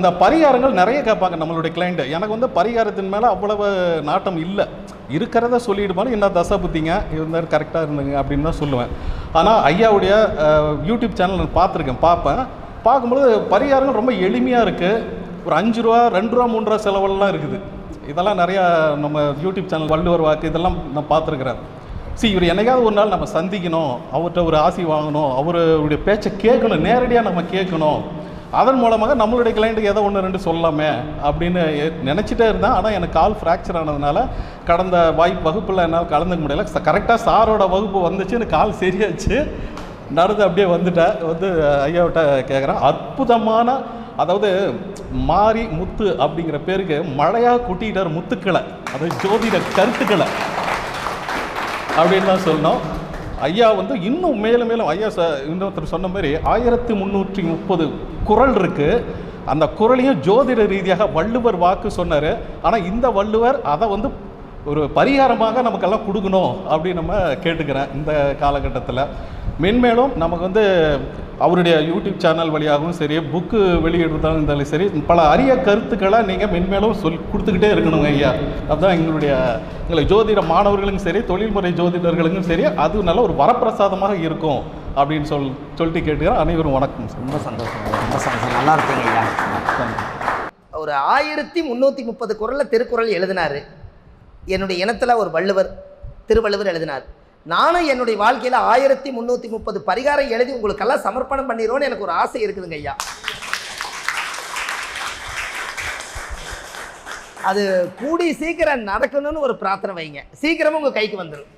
இந்த பரிகாரங்கள் நிறைய கேட்பாங்க நம்மளுடைய கிளைண்ட் எனக்கு வந்து பரிகாரத்தின் மேலே அவ்வளவு நாட்டம் இல்லை. இருக்கிறத சொல்லிடுமாலும் என்ன தசை புத்திங்க? இருந்தாலும் கரெக்டாக இருந்துங்க அப்படின்னு தான் சொல்லுவேன். ஆனால் ஐயாவுடைய யூடியூப் சேனல் நான் பார்த்துருக்கேன் பார்ப்பேன். பார்க்கும்போது பரிகாரங்கள் ரொம்ப எளிமையாக இருக்குது ஒரு அஞ்சு ரூபா ரெண்டு ரூபா மூணு ரூபா செலவெல்லாம் இருக்குது. இதெல்லாம் நிறையா நம்ம யூடியூப் சேனல் வள்ளுவர் வாக்கு இதெல்லாம் நான் பார்த்துருக்குறேன். சரி இவர் என்னைக்காவது ஒரு நாள் நம்ம சந்திக்கணும். அவர்கிட்ட ஒரு ஆசி வாங்கணும். அவருடைய பேச்சை கேட்கணும். நேரடியாக நம்ம கேட்கணும். அதன் மூலமாக நம்மளுடைய கிளைண்ட்டுக்கு ஏதோ ஒன்று ரெண்டு சொல்லலாமே அப்படின்னு எ- இருந்தேன். ஆனால் எனக்கு கால் ஃப்ராக்சர் ஆனதுனால கடந்த வாய்ப்பு வகுப்பில் என்னால் கலந்துக்க முடியல. கரெக்டாக சாரோட வகுப்பு வந்துச்சு எனக்கு கால் சரியாச்சு. நடந்து அப்படியே வந்துட்டேன் வந்து ஐயாவிட்ட கேட்குறேன் அற்புதமான அதாவது மாரி முத்து அப்படிங்கிற பேருக்கு மழையாக குட்டிட்டார் முத்துக்களை. அதாவது ஜோதிட கருத்துக்களை. அப்படின்னு தான் சொல்லணும். ஐயா வந்து இன்னும் மேலும் மேலும் ஐயா ச இன்னொருத்தர் சொன்ன மாதிரி ஆயிரத்தி முந்நூற்றி முப்பது குறள் இருக்குது அந்த குறளையும் ஜோதிட ரீதியாக வள்ளுவர் வாக்கு சொன்னார். ஆனால் இந்த வள்ளுவர் அதை வந்து ஒரு பரிகாரமாக நமக்கெல்லாம் கொடுக்கணும் அப்படின்னு நம்ம கேட்டுக்கிறேன் இந்த காலகட்டத்தில். மென்மேலும் நமக்கு வந்து அவருடைய யூடியூப் சேனல் வழியாகவும் சரி புக்கு வெளியிடுறதாலும் இருந்தாலும் சரி பல அரிய கருத்துக்களை நீங்கள் மென்மேலும் சொல் கொடுத்துக்கிட்டே இருக்கணுங்க ஐயா. அதுதான் எங்களுடைய எங்களை ஜோதிட மாணவர்களுக்கும் சரி தொழில்முறை ஜோதிடர்களுக்கும் சரி அது நல்ல ஒரு வரப்பிரசாதமாக இருக்கும் அப்படின்னு சொல் சொல்லிட்டு கேட்டுக்கிறேன் அனைவரும் வணக்கம் ரொம்ப சந்தோஷம் ரொம்ப சந்தோஷம் நல்லா இருக்கீங்க ஐயா. ஒரு ஆயிரத்தி முந்நூற்றி முப்பது குரலில் திருக்குறள் எழுதினார். என்னுடைய இனத்தில் ஒரு வள்ளுவர் திருவள்ளுவர் எழுதினார். நானும் என்னுடைய வாழ்க்கையில் ஆயிரத்தி முந்நூற்றி முப்பது பரிகாரம் எழுதி உங்களுக்கெல்லாம் சமர்ப்பணம் பண்ணிடுவோன்னு எனக்கு ஒரு ஆசை இருக்குதுங்க ஐயா. அது கூடி சீக்கிரம் நடக்கணும்னு ஒரு பிரார்த்தனை வைங்க. சீக்கிரமும் உங்கள் கைக்கு வந்துடும்